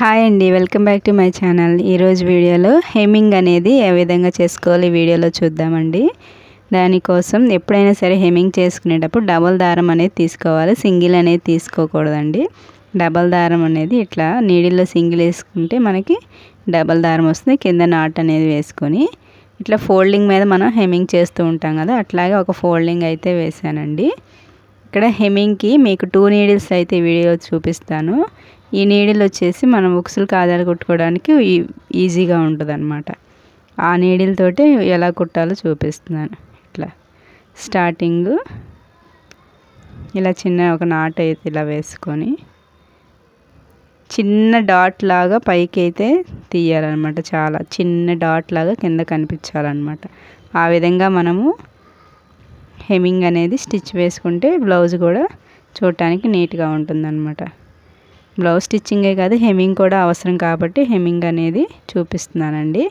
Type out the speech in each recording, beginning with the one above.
Hi అండి welcome back to my channel. ఈరోజు వీడియోలో హెమ్మింగ్ అనేది ఏ విధంగా చేసుకోవాలి వీడియోలో చూద్దామండి. దానికోసం ఎప్పుడైనా సరే హెమ్మింగ్ చేసుకునేటప్పుడు డబల్ దారం అనేది తీసుకోవాలి సింగిల్ అనేది తీసుకోకూడదండి. డబల్ దారం అనేది ఇట్లా నీడిల్లో సింగిల్ వేసుకుంటే మనకి డబల్ దారం వస్తుంది కింద నాట్ అనేది వేసుకొని. ఇట్లా ఫోల్డింగ్ మీద మనం హెమ్మింగ్ చేస్తూ ఉంటాం కదా అట్లాగే ఒక ఫోల్డింగ్ అయితే వేసానండి. ఇక్కడ హెమ్మింగ్కి మీకు టూ నీడిల్స్ అయితే వీడియో చూపిస్తాను. ఈ నీడిల్ వచ్చేసి మనం ఉక్సులు కాదాలు కుట్టుకోవడానికి ఈజీగా ఉంటుంది అనమాట ఆ నీడిల్ తోటి ఎలా కుట్టాలో చూపిస్తున్నాను. ఇట్లా స్టార్టింగ్ ఇలా చిన్న ఒక నాట్ అయితే ఇలా వేసుకొని చిన్న డాట్ లాగా పైకి అయితే తీయాలన్నమాట చాలా చిన్న డాట్ లాగా కింద కనిపించాలన్నమాట. ఆ విధంగా మనము హెమ్మింగ్ అనేది స్టిచ్ వేసుకుంటే బ్లౌజ్ కూడా చూడటానికి నీట్గా ఉంటుందన్నమాట. బ్లౌజ్ స్టిచ్చింగే కాదు హెమ్మింగ్ కూడా అవసరం కాబట్టి హెమ్మింగ్ అనేది చూపిస్తున్నానండి.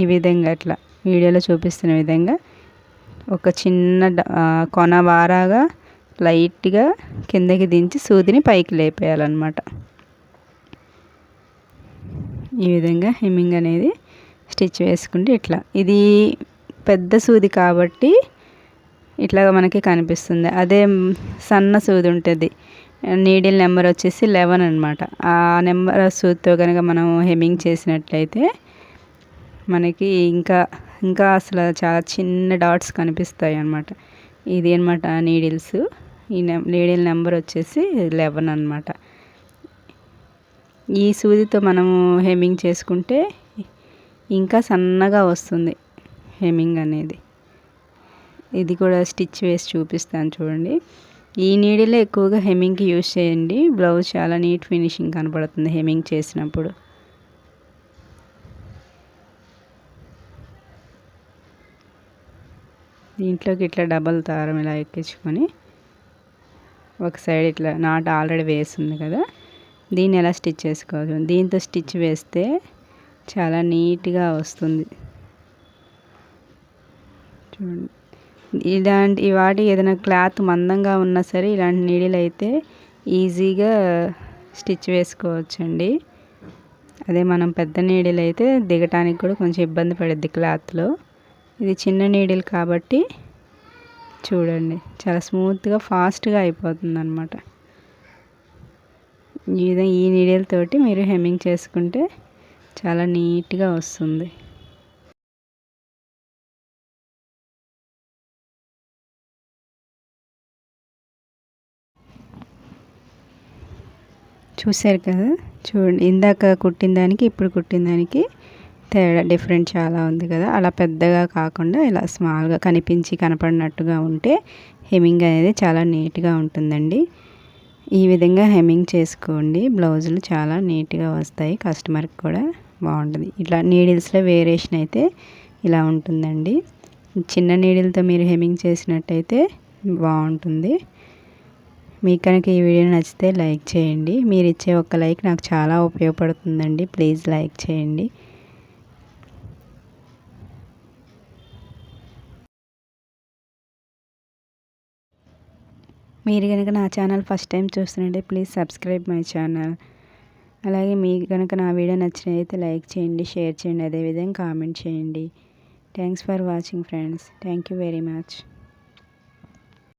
ఈ విధంగా అట్లా వీడియోలో చూపిస్తున్న విధంగా ఒక చిన్న కొన వారాగా లైట్గా కిందకి దించి సూదిని పైకి లేపేయాలన్నమాట. ఈ విధంగా హెమ్మింగ్ అనేది స్టిచ్ వేసుకుంటే ఇట్లా. ఇది పెద్ద సూది కాబట్టి ఇట్లాగా మనకి కనిపిస్తుంది. అదే సన్న సూది ఉంటుంది. నీడిల్ నెంబర్ వచ్చేసి లెవెన్ అనమాట ఆ నెంబర్ సూదితో కనుక మనం హెమ్మింగ్ చేసినట్లయితే మనకి ఇంకా ఇంకా అసలు చాలా చిన్న డాట్స్ కనిపిస్తాయి అనమాట ఇది అనమాట నీడిల్స్. ఈ నీడిల్ నెంబర్ వచ్చేసి లెవెన్ అనమాట ఈ సూదితో మనము హెమ్మింగ్ చేసుకుంటే ఇంకా సన్నగా వస్తుంది. హెమ్మింగ్ అనేది. ఇది కూడా స్టిచ్ వేసి చూపిస్తాను చూడండి. ఈ నీడిలో ఎక్కువగా హెమ్మింగ్కి యూజ్ చేయండి. బ్లౌజ్ చాలా నీట్ ఫినిషింగ్ కనపడుతుంది హెమ్మింగ్ చేసినప్పుడు. దీంట్లోకి ఇట్లా డబల్ దారం ఇలా ఎక్కించుకొని ఒక సైడ్ ఇట్లా నాట్ ఆల్రెడీ వేస్తుంది కదా. దీన్ని ఎలా స్టిచ్ చేసుకోవాలి? దీంతో స్టిచ్ వేస్తే చాలా నీట్గా వస్తుంది. చూడండి ఇలాంటి వాటి ఏదైనా క్లాత్ మందంగా ఉన్నా సరే ఇలాంటి నీడిలు అయితే ఈజీగా స్టిచ్ వేసుకోవచ్చండి. అదే మనం పెద్ద నీడిల్ అయితే దిగటానికి కూడా కొంచెం ఇబ్బంది పడుద్ది క్లాత్లో. ఇది చిన్న నీడిల్ కాబట్టి చూడండి చాలా స్మూత్గా ఫాస్ట్గా అయిపోతుంది అనమాట ఈ విధంగా ఈ నీడిల్ తోటి మీరు హెమ్మింగ్ చేసుకుంటే చాలా నీట్గా వస్తుంది. చూశారు కదా? చూడండి. ఇందాక కుట్టిన దానికి ఇప్పుడు కుట్టిన దానికి తేడా డిఫరెంట్ చాలా ఉంది కదా? అలా పెద్దగా కాకుండా ఇలా స్మాల్గా కనిపించి కనపడినట్టుగా ఉంటే హెమ్మింగ్ అనేది చాలా నీట్గా ఉంటుందండి. ఈ విధంగా హెమ్మింగ్ చేసుకోండి. బ్లౌజులు చాలా నీట్గా వస్తాయి. కస్టమర్కి కూడా బాగుంటుంది. ఇట్లా నీడిల్స్లో వేరియేషన్ అయితే ఇలా ఉంటుందండి. చిన్న నీడిల్తో మీరు హెమ్మింగ్ చేసినట్టయితే బాగుంటుంది. మీకు కనుక ఈ వీడియో నచ్చితే లైక్ చేయండి. మీరు ఇచ్చే ఒక లైక్ నాకు చాలా ఉపయోగపడుతుందండి. ప్లీజ్ లైక్ చేయండి. మీరు కనుక నా ఛానల్ ఫస్ట్ టైం చూస్తున్నట్టే ప్లీజ్ సబ్స్క్రైబ్ మై ఛానల్. అలాగే మీకు కనుక నా వీడియో నచ్చినైతే లైక్ చేయండి షేర్ చేయండి అదేవిధంగా కామెంట్ చేయండి. Thanks for watching friends. Thank you very much.